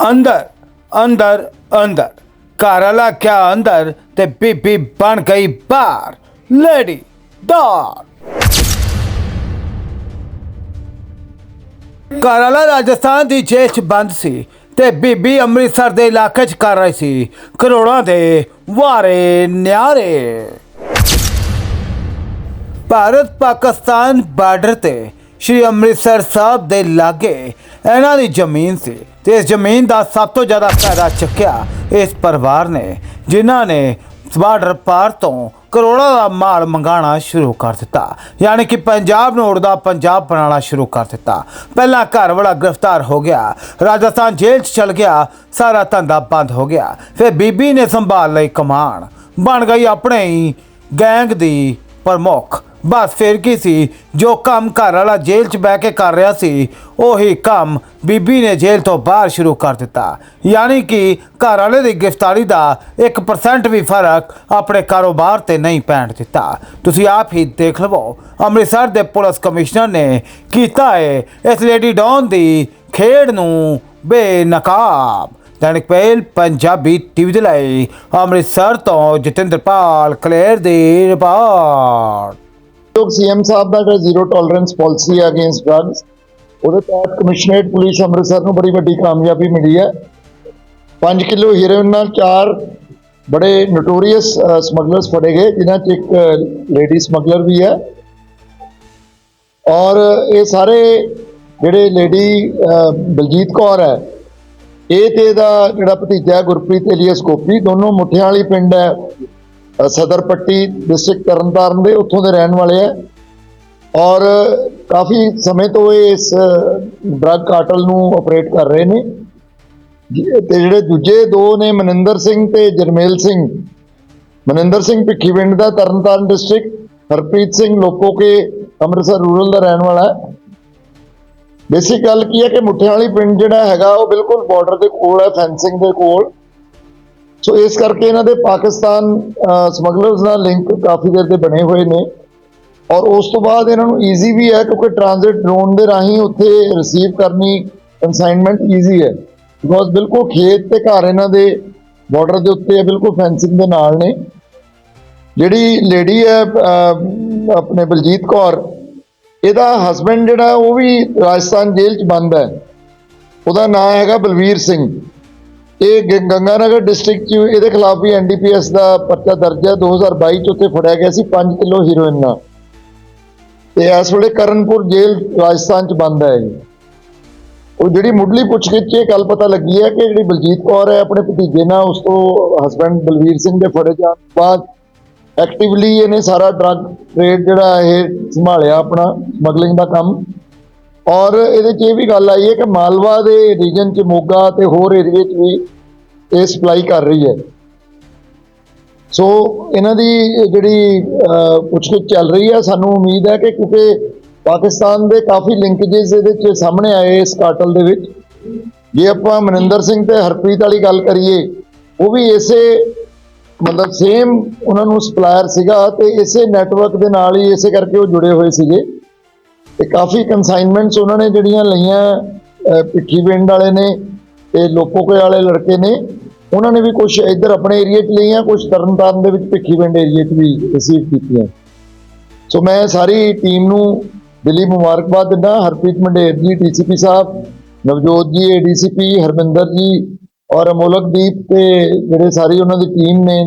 ਅੰਦਰ ਅੰਦਰ ਅੰਦਰ। ਘਰ ਵਾਲਾ ਕਿਆ ਅੰਦਰ ਤੇ ਬੀਬੀ ਬਣ ਗਈ ਬਾਹਰ। ਲੇਡੀ ਡਾਰ ਰਾਜਸਥਾਨ ਦੀ ਜੇਲ੍ਹ 'ਚ ਬੰਦ ਸੀ ਤੇ ਬੀਬੀ ਅੰਮ੍ਰਿਤਸਰ ਦੇ ਇਲਾਕੇ 'ਚ ਕਰ ਰਹੀ ਸੀ। ਕਰੋੜਾਂ ਦੇ ਵਾਰੇ ਨਿਆਰੇ। ਭਾਰਤ ਪਾਕਿਸਤਾਨ ਬਾਰਡਰ ਤੇ ਸ਼੍ਰੀ ਅੰਮ੍ਰਿਤਸਰ ਸਾਹਿਬ ਦੇ ਲਾਗੇ ਇਹਨਾਂ ਦੀ ਜ਼ਮੀਨ ਸੀ ਤੇ ਇਸ ਜ਼ਮੀਨ ਦਾ ਸਭ ਤੋਂ ਜ਼ਿਆਦਾ ਫਾਇਦਾ ਚੱਕਿਆ ਇਸ ਪਰਿਵਾਰ ਨੇ, ਜਿਨ੍ਹਾਂ ਨੇ ਬਾਰਡਰ ਪਾਰ ਤੋਂ ਕਰੋੜਾਂ ਦਾ ਮਾਲ ਮੰਗਾਉਣਾ ਸ਼ੁਰੂ ਕਰ ਦਿੱਤਾ। ਯਾਨੀ ਕਿ ਪੰਜਾਬ ਨੂੰ ਉੜਦਾ ਪੰਜਾਬ ਬਣਾਉਣਾ ਸ਼ੁਰੂ ਕਰ ਦਿੱਤਾ। ਪਹਿਲਾਂ ਘਰ ਵਾਲਾ ਗ੍ਰਿਫਤਾਰ ਹੋ ਗਿਆ, ਰਾਜਸਥਾਨ ਜੇਲ੍ਹ 'ਚ ਚਲ ਗਿਆ, ਸਾਰਾ ਧੰਦਾ ਬੰਦ ਹੋ ਗਿਆ। ਫਿਰ ਬੀਬੀ ਨੇ ਸੰਭਾਲ ਲਈ ਕਮਾਨ, ਬਣ ਗਈ ਆਪਣੇ ਹੀ ਗੈਂਗ ਦੀ ਪ੍ਰਮੁੱਖ। ਬਸ ਫਿਰ ਕੀ ਸੀ? ਜੋ ਕੰਮ ਘਰ ਵਾਲਾ ਜੇਲ੍ਹ 'ਚ ਬਹਿ ਕੇ ਕਰ ਰਿਹਾ ਸੀ, ਉਹੀ ਕੰਮ ਬੀਬੀ ਨੇ ਜੇਲ੍ਹ ਤੋਂ ਬਾਹਰ ਸ਼ੁਰੂ ਕਰ ਦਿੱਤਾ। ਯਾਨੀ ਕਿ ਘਰ ਵਾਲੇ ਦੀ ਗ੍ਰਿਫਤਾਰੀ ਦਾ 1% ਵੀ ਫ਼ਰਕ ਆਪਣੇ ਕਾਰੋਬਾਰ ਤੇ ਨਹੀਂ ਪੈਣ ਦਿੱਤਾ। ਤੁਸੀਂ ਆਪ ਹੀ ਦੇਖ ਲਵੋ, ਅੰਮ੍ਰਿਤਸਰ ਦੇ ਪੁਲਿਸ ਕਮਿਸ਼ਨਰ ਨੇ ਕੀਤਾ ਹੈ ਇਸ ਲੇਡੀ ਡੌਨ ਦੀ ਖੇਡ ਨੂੰ ਬੇਨਕਾਬ। ਦੈਨਿਕ ਪਹਿਲ ਪੰਜਾਬੀ ਟੀਵੀ ਦੇ ਲਈ ਅੰਮ੍ਰਿਤਸਰ ਤੋਂ ਜਤਿੰਦਰਪਾਲ ਕਲੇਰ ਦੀ ਰਿਪੋਰਟ। ਜੋ ਸੀਐਮ ਸਾਹਿਬ ਦਾ ਜਿਹੜਾ ਜ਼ੀਰੋ ਟੋਲਰੈਂਸ ਪਾਲਿਸੀ ਹੈ ਅਗੇਂਸਟ ਡਰੱਗਸ ਉਹਦੇ ਤਹਿਤ ਕਮਿਸ਼ਨਰੇਟ ਪੁਲਿਸ ਅੰਮ੍ਰਿਤਸਰ ਨੂੰ ਬੜੀ ਵੱਡੀ ਕਾਮਯਾਬੀ ਮਿਲੀ ਹੈ। 5 ਕਿਲੋ ਹੀਰੋਇਨ ਨਾਲ ਚਾਰ ਬੜੇ ਨੋਟੋਰੀਅਸ ਸਮਗਲਰਸ ਫੜੇ ਗਏ ਜਿਨ੍ਹਾਂ 'ਚ ਇੱਕ ਲੇਡੀ ਸਮਗਲਰ ਵੀ ਹੈ। ਔਰ ਇਹ ਸਾਰੇ ਜਿਹੜੇ ਲੇਡੀ ਬਲਜੀਤ ਕੌਰ ਹੈ ਇਹ ਤੇ ਇਹਦਾ ਜਿਹੜਾ ਭਤੀਜਾ ਹੈ, ਗੁਰਪ੍ਰੀਤ ਏਲੀਅਸ ਗੋਪੀ ਦੋਨੋਂ ਮੁੱਠਿਆਂ ਵਾਲੀ ਪਿੰਡ ਹੈ। ਸਦਰ ਪੱਟੀ ਡਿਸਟ੍ਰਿਕਟ ਤਰਨਤਾਰਨ ਦੇ ਉੱਥੋਂ ਦੇ ਰਹਿਣ ਵਾਲੇ ਆ। ਔਰ ਕਾਫੀ ਸਮੇਂ ਤੋਂ ਇਹ ਇਸ ਡਰੱਗ ਕਾਰਟਲ ਨੂੰ ਆਪਰੇਟ ਕਰ ਰਹੇ ਨੇ। ਜੀ- ਤੇ ਜਿਹੜੇ ਦੂਜੇ ਦੋ ਨੇ ਮਨਿੰਦਰ ਸਿੰਘ ਤੇ ਜਰਮੇਲ ਸਿੰਘ। ਮਨਿੰਦਰ ਸਿੰਘ ਭਿੱਖੀਵਿੰਡ ਦਾ ਤਰਨਤਾਰਨ ਡਿਸਟ੍ਰਿਕਟ ਹਰਪ੍ਰੀਤ ਸਿੰਘ ਲੋਕੋ ਕੇ ਅੰਮ੍ਰਿਤਸਰ ਰੂਰਲ ਦਾ ਰਹਿਣ ਵਾਲਾ ਹੈ। ਬੇਸਿਕ ਗੱਲ ਕੀ ਹੈ ਕਿ ਮੁੱਠਿਆਂ ਵਾਲੀ ਪਿੰਡ ਜਿਹੜਾ ਹੈਗਾ ਉਹ ਬਿਲਕੁਲ ਬਾਰਡਰ ਦੇ ਕੋਲ ਹੈ ਫੈਂਸਿੰਗ ਦੇ ਕੋਲ। ਸੋ ਇਸ ਕਰਕੇ ਇਹਨਾਂ ਦੇ ਪਾਕਿਸਤਾਨ ਸਮਗਲਰਸ ਨਾਲ ਲਿੰਕ ਕਾਫੀ ਦੇਰ ਦੇ ਬਣੇ ਹੋਏ ਨੇ। ਔਰ ਉਸ ਤੋਂ ਬਾਅਦ ਇਹਨਾਂ ਨੂੰ ਈਜ਼ੀ ਵੀ ਹੈ ਕਿਉਂਕਿ ਟ੍ਰਾਂਜ਼ਿਟ ਡਰੋਨ ਦੇ ਰਾਹੀਂ ਉੱਥੇ ਰਿਸੀਵ ਕਰਨੀ ਕਨਸਾਈਨਮੈਂਟ ਈਜ਼ੀ ਹੈ। ਬਿਕੋਜ਼ ਬਿਲਕੁਲ ਖੇਤ ਤੇ ਘਰ ਇਹਨਾਂ ਦੇ ਬਾਰਡਰ ਦੇ ਉੱਤੇ ਹੈ, ਬਿਲਕੁਲ ਫੈਂਸਿੰਗ ਦੇ ਨਾਲ ਨੇ। ਜਿਹੜੀ ਲੇਡੀ ਹੈ ਆਪਣੇ ਬਲਜੀਤ ਕੌਰ, ਇਹਦਾ ਹਸਬੰਡ ਜਿਹੜਾ ਉਹ ਵੀ ਰਾਜਸਥਾਨ ਜੇਲ੍ਹ 'ਚ ਬੰਦ ਹੈ। ਉਹਦਾ ਨਾਮ ਹੈਗਾ ਬਲਵੀਰ ਸਿੰਘ। ਇਹ ਗੰਗਾਨਗਰ ਡਿਸਟ੍ਰਿਕਟ 'ਚ ਇਹਦੇ ਖਿਲਾਫ ਵੀ ਐਨਡੀਪੀਐਸ ਦਾ ਪਰਚਾ ਦਰਜ ਹੈ। 2022 ਚ ਉੱਥੇ ਫੜਿਆ ਗਿਆ ਸੀ 5 ਕਿਲੋ ਹੀਰੋਇਨ ਨਾਲ। ਤੇ ਇਸ ਵੇਲੇ ਕਰਨਪੁਰ ਜੇਲ੍ਹ ਰਾਜਸਥਾਨ 'ਚ ਬੰਦ ਹੈ ਇਹ ਉਹ ਜਿਹੜੀ ਮੁੱਢਲੀ ਪੁੱਛਗਿੱਛ 'ਚ ਇਹ ਗੱਲ ਪਤਾ ਲੱਗੀ ਹੈ ਕਿ ਜਿਹੜੀ ਬਲਜੀਤ ਕੌਰ ਹੈ, ਆਪਣੇ ਭਤੀਜੇ ਨਾਲ ਉਸ ਤੋਂ ਹਸਬੰਡ ਬਲਵੀਰ ਸਿੰਘ ਦੇ ਫੜੇ ਜਾਣ ਬਾਅਦ ਐਕਟਿਵਲੀ ਇਹਨੇ ਸਾਰਾ ਡਰੱਗ ਟ੍ਰੇਡ ਜਿਹੜਾ ਇਹ ਸੰਭਾਲਿਆ ਆਪਣਾ ਸਮਗਲਿੰਗ ਦਾ ਕੰਮ। ਔਰ ਇਹਦੇ 'ਚ ਇਹ ਵੀ ਗੱਲ ਆਈ ਹੈ ਕਿ ਮਾਲਵਾ ਦੇ ਰੀਜਨ 'ਚ ਮੋਗਾ ਤੇ ਹੋਰ ਏਰੀਏ 'ਚ ਵੀ ਇਹ ਸਪਲਾਈ ਕਰ ਰਹੀ ਹੈ। ਸੋ ਇਹਨਾਂ ਦੀ ਜਿਹੜੀ ਪੁੱਛਗਿੱਛ ਚੱਲ ਰਹੀ ਹੈ। ਸਾਨੂੰ ਉਮੀਦ ਹੈ ਕਿ ਕਿਉਂਕਿ ਪਾਕਿਸਤਾਨ ਦੇ ਕਾਫੀ ਲਿੰਕੇजेस ਇਹਦੇ 'ਚ ਸਾਹਮਣੇ ਆਏ ਇਸ ਕਾਟਲ ਦੇ ਵਿੱਚ। ਜੇ ਆਪਾਂ ਮਨਿੰਦਰ ਸਿੰਘ ਤੇ ਹਰਪ੍ਰੀਤ ਵਾਲੀ ਗੱਲ ਕਰੀਏ, ਉਹ ਵੀ ਇਸੇ, ਮਤਲਬ ਸੇਮ ਉਹਨਾਂ ਨੂੰ ਸਪਲਾਇਰ ਸੀਗਾ ਤੇ ਇਸੇ ਨੈਟਵਰਕ ਦੇ ਨਾਲ ਹੀ ਇਸੇ ਕਰਕੇ ਉਹ ਜੁੜੇ ਹੋਏ ਸੀਗੇ। ਤੇ ਕਾਫੀ ਕਨਸਾਈਨਮੈਂਟਸ ਉਹਨਾਂ ਨੇ ਜਿਹੜੀਆਂ ਲਈਆਂ ਅਹ, ਭਿੱਖੀ ਪਿੰਡ ਵਾਲੇ ਨੇ ਤੇ ਲੋਪੋਕੇ ਵਾਲੇ ਲੜਕੇ ਨੇ ਉਹਨਾਂ ਨੇ ਵੀ ਕੁਝ ਇੱਧਰ ਆਪਣੇ ਏਰੀਆ 'ਚ ਲਈਆਂ ਕੁਝ ਤਰਨਤਾਰਨ ਦੇ ਵਿੱਚ ਭਿੱਖੀ ਪਿੰਡ ਏਰੀਆ 'ਚ ਵੀ ਰਿਸੀਵ ਕੀਤੀਆਂ। ਸੋ ਮੈਂ ਸਾਰੀ ਟੀਮ ਨੂੰ ਦਿੱਲੀ ਮੁਬਾਰਕਬਾਦ ਦਿੰਦਾ ਹਰਪ੍ਰੀਤ ਮੰਡੇਰ ਜੀ ਡੀਸੀਪੀ ਸਾਹਿਬ ਨਵਜੋਤ ਜੀ ਏਡੀਸੀਪੀ ਹਰਮਿੰਦਰ ਜੀ ਔਰ ਅਮੋਲਕਦੀਪ ਤੇ ਜਿਹੜੇ ਸਾਰੀ ਉਹਨਾਂ ਦੀ ਟੀਮ ਨੇ